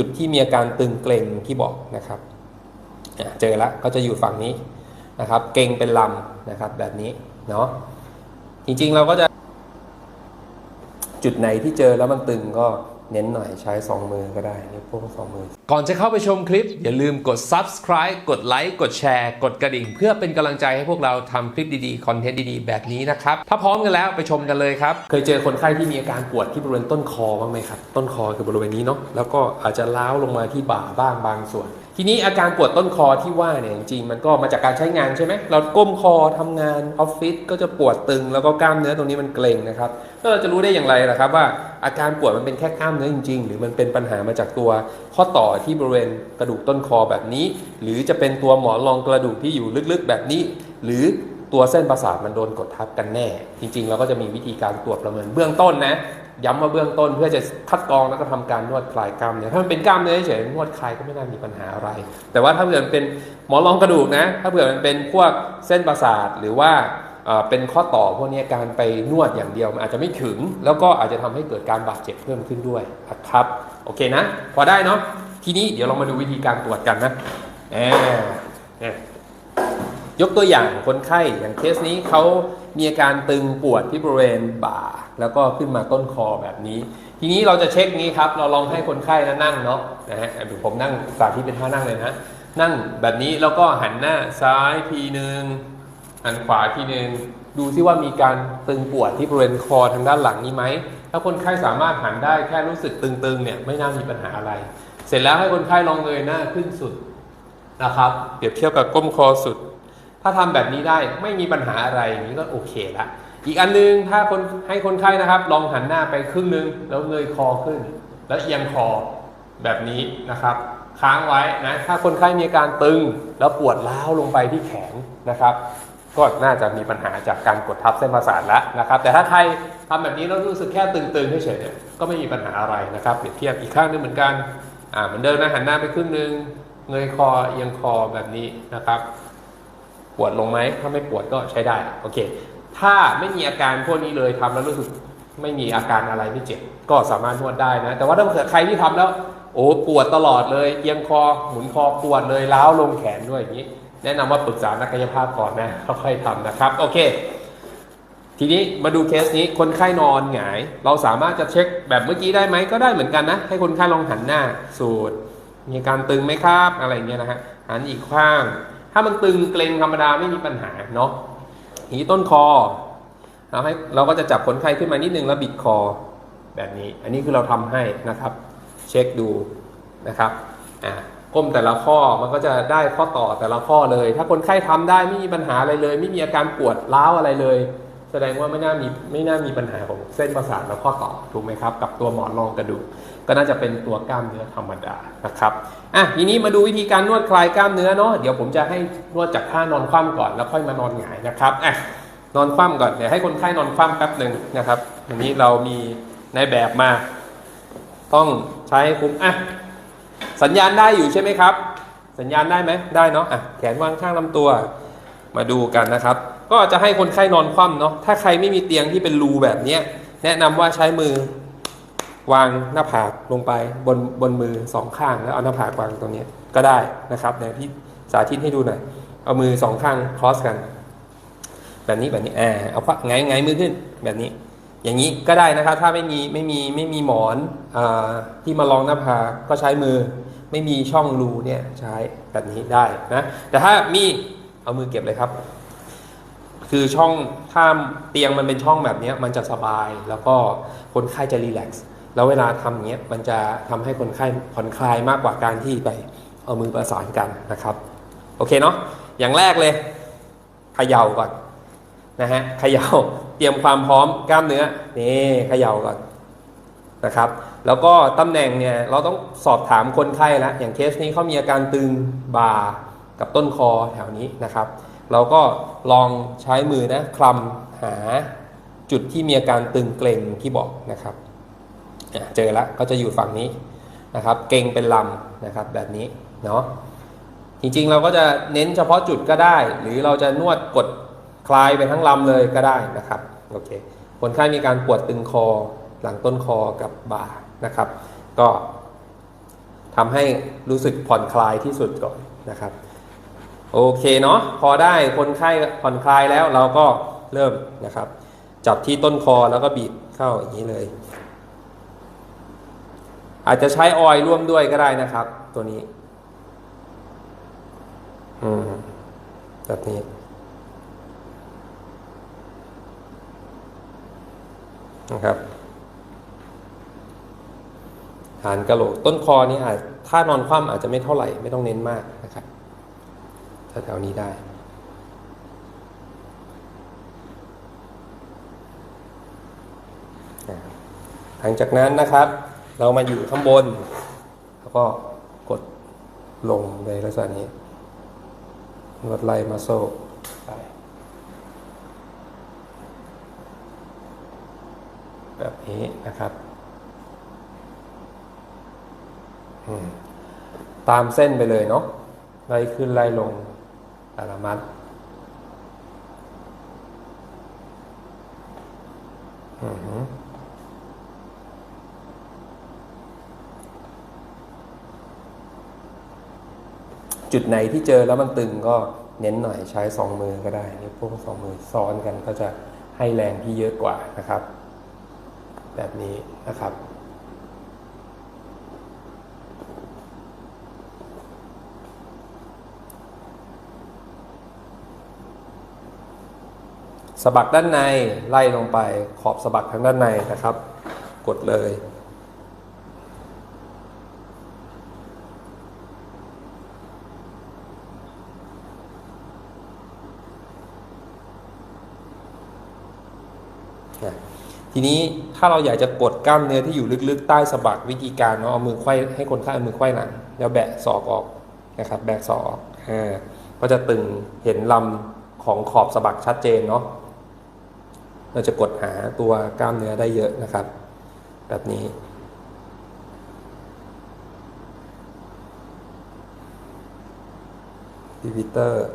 จุดที่มีอาการตึงเกร็งที่บอกนะครับเจอแล้วก็จะอยู่ฝั่งนี้นะครับ เกร็งเป็นลำนะครับแบบนี้เนาะจริงๆเราก็จะจุดไหนที่เจอแล้วมันตึงก็ เน้นหน่อยใช้สองมือก็ได้นี่พวกสองมือ ก่อนจะเข้าไปชมคลิป อย่าลืมกด subscribe กดไลค์กดแชร์กดกระดิ่ง เพื่อเป็นกำลังใจให้พวกเราทำคลิปดีๆ คอนเทนต์ดีๆ แบบนี้นะครับ ถ้าพร้อมกันแล้วไปชมกันเลยครับ เคยเจอคนไข้ที่มีอาการปวดที่บริเวณต้นคอบ้างไหมครับ ต้นคอคือบริเวณนี้เนาะแล้วก็อาจจะล้าวลงมาที่บ่าบ้างบางส่วนทีนี้อาการปวดต้นคอที่ว่าเนี่ยจริงๆมันก็มาจากการใช้งานใช่ไหมเราก้มคอทำงานออฟฟิศก็จะปวดตึงแล้วก็กล้ามเนื้อตรงนี้มันเกร็งนะครับแล้วเราจะรู้ได้อย่างไรล่ะครับว่า อาการปวดมันเป็นแค่กล้ามเนื้อจริง ๆ หรือมันเป็นปัญหามาจากตัวข้อต่อที่บริเวณกระดูกต้นคอแบบนี้ หรือจะเป็นตัวหมอนรองกระดูกที่อยู่ลึกๆแบบนี้ หรือตัวเส้นประสาทมันโดนกดทับกันแน่ จริงๆ เราก็จะมีวิธีการตรวจประเมินเบื้องต้นนะ ย้ำว่าเบื้องต้นเพื่อจะคัดกรองแล้วก็ทำการนวดคลายกล้ามเนื้อถ้ามันเป็นกล้ามเนื้อเฉยๆนวดคลายก็ไม่น่ามีปัญหาอะไร แต่ว่าถ้าเผื่อมันเป็นหมอนรองกระดูกนะ ถ้าเผื่อมันเป็นพวกเส้นประสาทหรือว่า เอ่อเป็นข้อต่อพวกนี้การไปนวดอย่างเดียวมันอาจจะไม่ถึง แล้วก็อาจจะทำให้เกิดการบาดเจ็บเพิ่มขึ้นด้วยนะครับโอเคนะ พอได้เนาะทีนี้เดี๋ยวเรามาดูวิธีการตรวจกันนะแหมเนี่ยยกตัวอย่างคนไข้อย่างเคสนี้เขามีอาการตึงปวดที่บริเวณบ่า แล้วก็ขึ้นมาต้นคอแบบนี้ ทีนี้เราจะเช็คนี้ครับ เราลองให้คนไข้นั่งเนาะนะฮะผมนั่งสาธิตเป็นท่านั่งเลยนะนั่งแบบนี้แล้วก็หันหน้าซ้ายทีหนึ่ง หันขวาทีหนึ่งดูซิว่ามีการตึงปวดที่บริเวณคอทางด้านหลังนี้ไหม ถ้าคนไข้สามารถหันได้แค่รู้สึกตึงๆเนี่ยไม่น่ามีปัญหาอะไร เสร็จแล้วให้คนไข้ลองเงยหน้าขึ้นสุดนะครับ เปรียบเทียบกับก้มคอสุด ถ้าทำแบบนี้ได้ไม่มีปัญหาอะไรอย่างนี้ก็โอเคละอีกอันนึงถ้าคนให้คนไข้นะครับ ลองหันหน้าไปครึ่งนึงแล้วเงยคอขึ้น แล้วเอียงคอแบบนี้นะครับค้างไว้นะถ้าคนไข้มีอาการตึงแล้วปวดร้าวลงไปที่แขนนะครับ ก็น่าจะมีปัญหาจากการกดทับเส้นประสาทแล้วนะครับ แต่ถ้าใครทำแบบนี้แล้วรู้สึกแค่ตึงๆเฉยๆเนี่ยก็ไม่มีปัญหาอะไรนะครับเปรียบเทียบอีกข้างนึงเหมือนกันอ่าเหมือนเดิมนะหันหน้าไปครึ่งนึงเงยคอเอียงคอแบบนี้นะครับ ปวดลงไหมถ้าไม่ปวดก็ใช้ได้โอเค ถ้าไม่มีอาการพวกนี้เลยทำแล้วรู้สึกไม่มีอาการอะไรไม่เจ็บก็สามารถนวดได้นะ แต่ว่าถ้าเกิดใครที่ทำแล้ว โอ้ปวดตลอดเลยเอียงคอหมุนคอปวดเลยล้าวลงแขนด้วยอย่างนี้ แนะนำว่าปรึกษานักกายภาพก่อนนะค่อยๆทำนะครับ โอเค ทีนี้มาดูเคสนี้คนไข้นอนหงาย เราสามารถจะเช็คแบบเมื่อกี้ได้ไหมก็ได้เหมือนกันนะ ให้คนไข้ลองหันหน้า สูดมีการตึงไหมครับอะไรเงี้ยนะฮะหันอีกข้าง ถ้ามันตึงเกร็งธรรมดาไม่มีปัญหาเนาะทีต้นคอเราให้เราก็จะจับคนไข้ขึ้นมานิดนึงแล้วบิดคอแบบนี้ อันนี้คือเราทำให้นะครับ เช็คดูนะครับอ่า ก้มแต่ละข้อมันก็จะได้ข้อต่อแต่ละข้อเลย ถ้าคนไข้ทำได้ไม่มีปัญหาอะไรเลย ไม่มีอาการปวดร้าวอะไรเลย แสดงว่าไม่น่ามีไม่น่ามีปัญหาของเส้นประสาทและข้อต่อถูกไหมครับ กับตัวหมอนรองกระดูกก็น่าจะเป็นตัวกล้ามเนื้อธรรมดานะครับอะทีนี้มาดูวิธีการนวดคลายกล้ามเนื้อเนาะเดี๋ยวผมจะให้นวดจากท่านอนคว่ำก่อนแล้วค่อยมานอนหงายนะครับอะนอนคว่ำก่อนเดี๋ยวให้คนไข้นอนคว่ำแป๊บหนึ่งนะครับวันนี้เรามีในแบบมา ต้องใช้ให้คุ้มอะ สัญญาณได้อยู่ใช่ไหมครับ สัญญาณได้ไหมได้เนาะอะแขนวางข้างลำตัว มาดูกันนะครับ ก็จะให้คนไข้นอนคว่ำเนาะถ้าใครไม่มีเตียงที่เป็นรูแบบเนี้ยแนะนำว่าใช้มือวางหน้าผากลงไปบนบนมือสองข้างแล้วเอาหน้าผากวางตรงนี้ก็ได้นะครับเดี๋ยวพี่สาธิตให้ดูหน่อยเอามือสองข้างครอสกัน แบบนี้แบบนี้อ่าเอาขวาไงไงมือขึ้นแบบนี้ อย่างนี้ก็ได้นะครับ ถ้าไม่มีไม่มีไม่มีหมอนอาที่มารองหน้าผากก็ใช้มือ ไม่มีช่องรูเนี่ยใช้แบบนี้ได้นะแต่ถ้ามีเอามือเก็บเลยครับ คือช่องถ้าเตียงมันเป็นช่องแบบนี้มันจะสบายแล้วก็คนไข้จะรีแลกซ์แล้วเวลาทำอย่างเงี้ยมันจะทำให้คนไข้ผ่อนคลายมากกว่าการที่ไปเอามือประสานกันนะครับ โอเคเนาะอย่างแรกเลยเขย่าก่อนนะฮะเขย่าเตรียมความพร้อมกล้ามเนื้อนี่เขย่าก่อน นะครับแล้วก็ตำแหน่งเนี่ยเราต้องสอบถามคนไข้แล้วอย่างเคสนี้เขามีอาการตึงบ่ากับต้นคอแถวนี้นะครับ เราก็ลองใช้มือนะคลำหาจุดที่มีอาการตึงเกร็งที่บอกนะครับเจอแล้วก็จะอยู่ฝั่งนี้นะครับเกร็งเป็นลำนะครับแบบนี้เนาะจริงๆเราก็จะเน้นเฉพาะจุดก็ได้ หรือเราจะนวดกดคลายไปทั้งลำเลยก็ได้นะครับโอเคคนไข้มีการปวดตึงคอ หลังต้นคอกับบ่านะครับ ก็ทำให้รู้สึกผ่อนคลายที่สุดก่อนนะครับ โอเคเนาะพอได้คนไข้ผ่อนคลายแล้วเราก็เริ่มนะครับ จับที่ต้นคอแล้วก็บีบเข้าอย่างนี้เลย อาจจะใช้ออยล์ร่วมด้วยก็ได้นะครับ ตัวนี้ อืมแบบนี้นะครับ ฐานกระโหลก ต้นคอนี่อาจถ้านอนคว่ำอาจจะไม่เท่าไหร่ไม่ต้องเน้นมากนะครับแถวๆนี้ได้ หลังจากนั้นนะครับ เรามาอยู่ข้างบน แล้วก็กดลงในลักษณะนี้นวดไล่มาโซ่แบบนี้นะครับอืม ตามเส้นไปเลยเนาะไล่ขึ้นไล่ลงแต่ละมัดจุดไหนที่เจอแล้วมันตึงก็เน้นหน่อยใช้สองมือก็ได้นิ้วโป้งสองมือซ้อนกันก็จะให้แรงที่เยอะกว่านะครับ แบบนี้นะครับ สะบักด้านในไล่ลงไปขอบสะบักทางด้านในนะครับ กดเลยทีนี้ถ้าเราอยากจะกดกล้ามเนื้อที่อยู่ลึกๆ ใต้สะบักวิธีการเนาะเอามือไขว้ให้คนไข้เอามือไขว้หลังแล้วแบะศอกออกนะครับแบะศอกออกอ่าก็จะตึงเห็นลำของขอบสะบักชัดเจนเนาะ เราจะกดหาตัวกล้ามเนื้อได้เยอะนะครับ แบบนี้พิวิเตอร์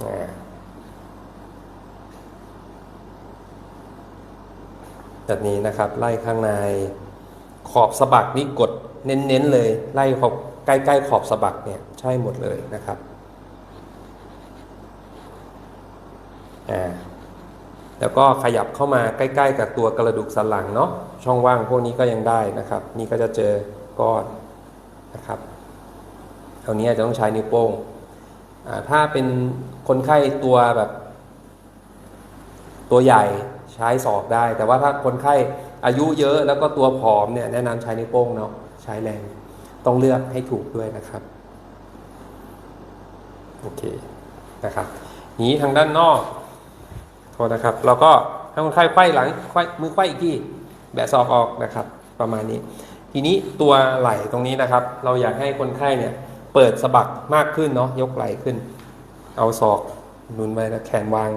อ่า แบบนี้นะครับ ไล่ข้างใน ขอบสะบักนี่กดเน้นๆเลย ไล่ขอบใกล้ๆขอบสะบักเนี่ยใช่หมดเลยนะครับอ่าแล้วก็ขยับเข้ามาใกล้ ๆ กับตัวกระดูกสันหลังเนาะช่องว่างพวกนี้ก็ยังได้นะครับ นี่ก็จะเจอก้อนนะครับเท่านี้จจะต้องใช้นิ้วโป้งอ่าถ้าเป็นคนไข้ตัวแบบ ตัวใหญ่ ใช้ศอกได้ แต่ว่าถ้าคนไข้อายุเยอะแล้วก็ตัวผอมเนี่ยแนะนำใช้นิ้วโป้งเนาะใช้แรงต้องเลือกให้ถูกด้วยนะครับโอเคนะครับนี้ทางด้านนอกโทษนะครับ เราก็ให้คนไข้ไขว้หลังไขว้มือไขว้อีกที่แบะศอกออกนะครับ ประมาณนี้ ทีนี้ตัวไหล่ตรงนี้นะครับ เราอยากให้คนไข้เนี่ยเปิดสะบักมากขึ้นเนาะยกไหล่ขึ้น เอาศอกหนุนไว้แล้วแขนวาง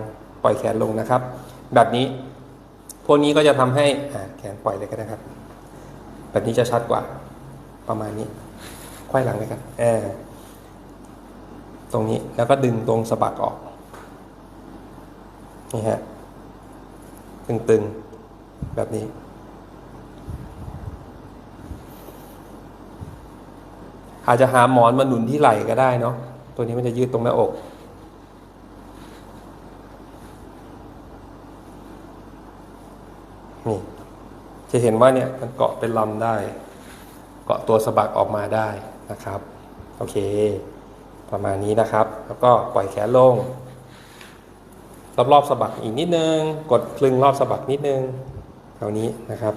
ปล่อยแขนลงนะครับ แบบนี้ พวกนี้ก็จะทำให้แขนปล่อยเลยก็ได้ครับ แบบนี้จะชัดกว่า ประมาณนี้ไขว้หลังเลยครับแอตรงนี้แล้วก็ดึงตรงสะบักออก นี่ฮะ ตึงๆ แบบนี้อาจจะหาหมอนมาหนุนที่ไหล่ก็ได้เนาะ ตัวนี้มันจะยืดตรงหน้าอก นี่จะเห็นว่าเนี่ยมันเกาะเป็นลำได้ เกาะตัวสะบักออกมาได้นะครับ โอเค ประมาณนี้นะครับ แล้วก็ปล่อยแขนลง รอบๆสะบักอีกนิดนึง กดคลึงรอบสะบักนิดนึงเท่านี้นะครับ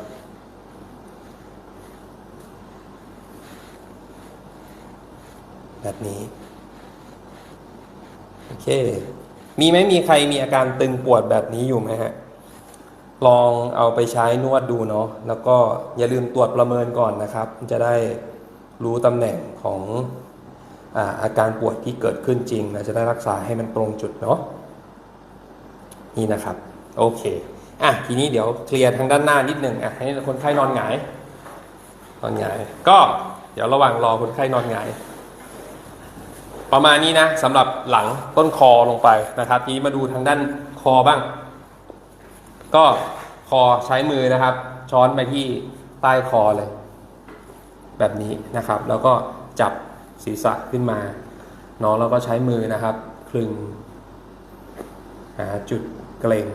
แบบนี้โอเค มีไหมมีใครมีอาการตึงปวดแบบนี้อยู่ไหมฮะ ลองเอาไปใช้นวดดูเนาะแล้วก็อย่าลืมตรวจประเมินก่อนนะครับ จะได้รู้ตำแหน่งของอาอาการปวดที่เกิดขึ้นจริงเราจะได้รักษาให้มันตรงจุดเนาะนี่นะครับ โอเคอะทีนี้เดี๋ยวเคลียร์ทางด้านหน้านิดหนึ่งอะให้คนไข้นอนหงายนอนหงาย ก็เดี๋ยวระหว่างรอคนไข้นอนหงาย ประมาณนี้นะสำหรับหลังต้นคอลงไปนะครับ ทีนี้มาดูทางด้านคอบ้าง ก็คอใช้มือนะครับ ช้อนไปที่ใต้คอเลย แบบนี้นะครับ แล้วก็จับศีรษะขึ้นมานาะแล้วก็ใช้มือนะครับ คลึงหาจุดเกร็ง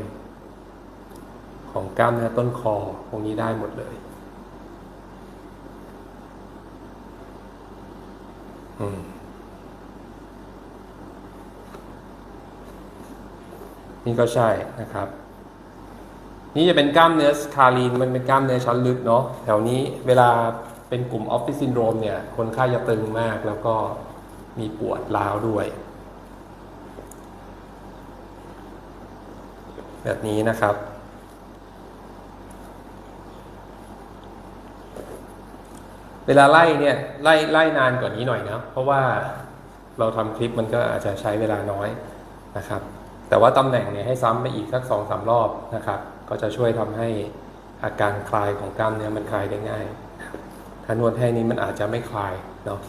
ของกล้ามเนื้อต้นคอตรงนี้ได้หมดเลยอืมนี่ก็ใช่นะครับ นี่จะเป็นกล้ามเนื้อสคาลีนมันเป็นกล้ามเนื้อชั้นลึกเนาะแถวนี้เวลาเป็นกลุ่มออฟฟิศซินโดรมเนี่ย คนไข้จะตึงมากแล้วก็มีปวดร้าวด้วย แบบนี้นะครับ เวลาไล่เนี่ยไล่ไล่นานกว่านี้หน่อยนะ เพราะว่าเราทำคลิปมันก็อาจจะใช้เวลาน้อยนะครับ แต่ว่าตำแหน่งเนี่ยให้ซ้ำไปอีกสักสองสามรอบนะครับ ก็จะช่วยทำให้อาการคลายของกล้ามเนื้อมันคลายได้ง่าย ถ้านวดให้นี้มันอาจจะไม่คลายเนาะ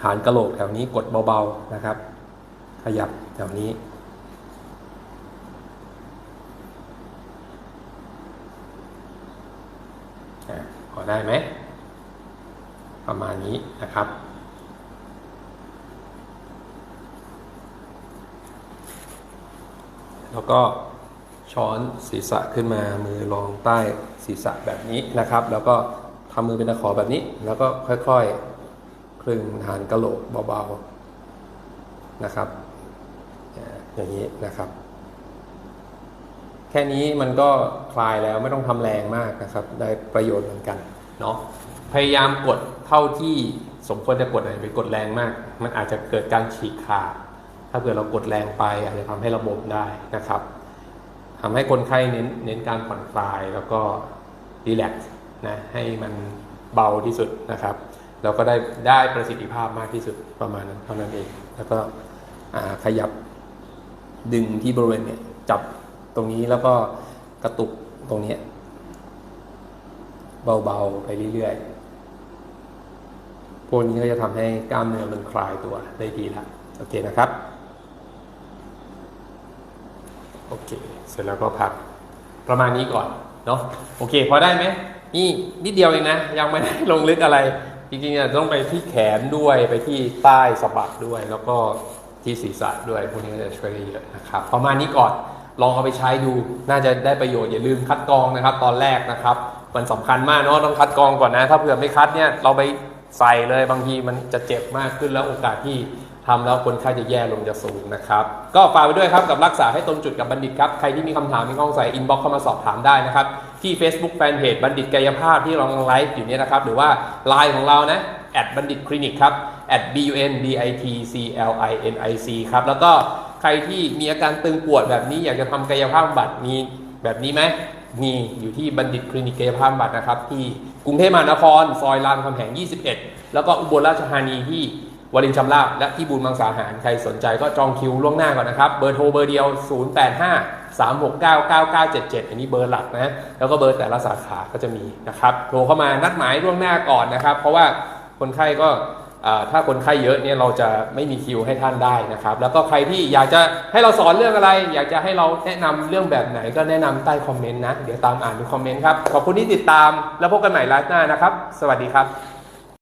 ฐานกระโหลกแถวนี้กดเบาๆนะครับ ขยับแถวนี้อะพอได้ไหม ประมาณนี้นะครับ แล้วก็ช้อนศีรษะขึ้นมา มือรองใต้ศีรษะแบบนี้นะครับ แล้วก็ทำมือเป็นตะขอแบบนี้ แล้วก็ค่อยๆ คลึงฐานกระโหลกเบาๆนะครับ อย่างนี้นะครับ แค่นี้มันก็คลายแล้วไม่ต้องทำแรงมากนะครับ ได้ประโยชน์เหมือนกันเนาะ พยายามกดเท่าที่สมควรจะกดอย่าไปกดแรงมาก มันอาจจะเกิดการฉีกขาดาเกิดเรากดแรงไปอาจจะทำให้ระบบได้นะครับทำให้คนไข้เน้นเน้นการผ่อนคลายแล้วก็รีแลกซ์นะให้มันเบาที่สุดนะครับแล้วก็ได้ได้ประสิทธิภาพมากที่สุดประมาณนั้นเท่านั้นเอง แล้วก็ขยับดึงที่บริเวณเนี่ยจับตรงนี้แล้วก็กระตุกตรงนี้เบาๆไปเรื่อยๆ พวกนี้ก็จะทำให้กล้ามเนื้อมันคลายตัวได้ดีละโอเคนะครับ โอเค เสร็จแล้วก็พักประมาณนี้ก่อนเนาะโอเค พอได้ไหมนี่นิดเดียวเองนะ ยังไม่ได้ลงลึกอะไร จริงๆอะต้องไปที่แขนด้วยไปที่ใต้สะบักด้วย แล้วก็ที่ศีรษะด้วยพวกนี้จะช่วยได้เยอะนะครับ ประมาณนี้ก่อนลองเอาไปใช้ดู น่าจะได้ประโยชน์อย่าลืมคัดกรองนะครับ ตอนแรกนะครับ มันสำคัญมากเนาะต้องคัดกรองก่อนนะ ถ้าเผื่อไม่คัดเนี่ยเราไปใส่เลยบางทีมันจะเจ็บมากขึ้นแล้วโอกาสที่ ทำแล้วคนไข้จะแย่ลงจะสูงนะครับ ก็ฝากไปด้วยครับกับรักษาให้ตรงจุดกับบัณฑิตครับ ใครที่มีคำถามมีข้อสงสัยอินบ็อกเข้ามาสอบถามได้นะครับ ที่ Facebook Fanpage บัณฑิตกายภาพที่เรากำลังไลฟ์อยู่เนี่ยนะครับ หรือว่า Line ของเรานะแอดบัณฑิตคลินิกครับ at b u n d i t c l i n i c ครับ แล้วก็ใครที่มีอาการตึงปวดแบบนี้อยากจะทำกายภาพบำบัดมีแบบนี้ไหมมีอยู่ที่บัณฑิตคลินิกกายภาพบำบัดนะครับที่กรุงเทพมหานครซอยรามคำแหง 21 แล้วก็อุบลราชธานีที่ วรินชำราบและที่บูรมังสาหาร ใครสนใจก็จองคิวล่วงหน้าก่อนนะครับ เบอร์โทรเบอร์เดียว 085 369 9977 อันนี้เบอร์หลักนะ แล้วก็เบอร์แต่ละสาขาก็จะมีนะครับ โทรเข้ามานัดหมายล่วงหน้าก่อนนะครับ เพราะว่าคนไข้ก็ถ้าคนไข้เยอะเนี่ยเราจะไม่มีคิวให้ท่านได้นะครับ แล้วก็ใครที่อยากจะให้เราสอนเรื่องอะไร อยากจะให้เราแนะนำเรื่องแบบไหนก็แนะนำใต้คอมเมนต์นะ เดี๋ยวตามอ่านในคอมเมนต์ครับ ขอบคุณที่ติดตามแล้วพบกันใหม่ไลฟ์หน้านะครับ สวัสดีครับ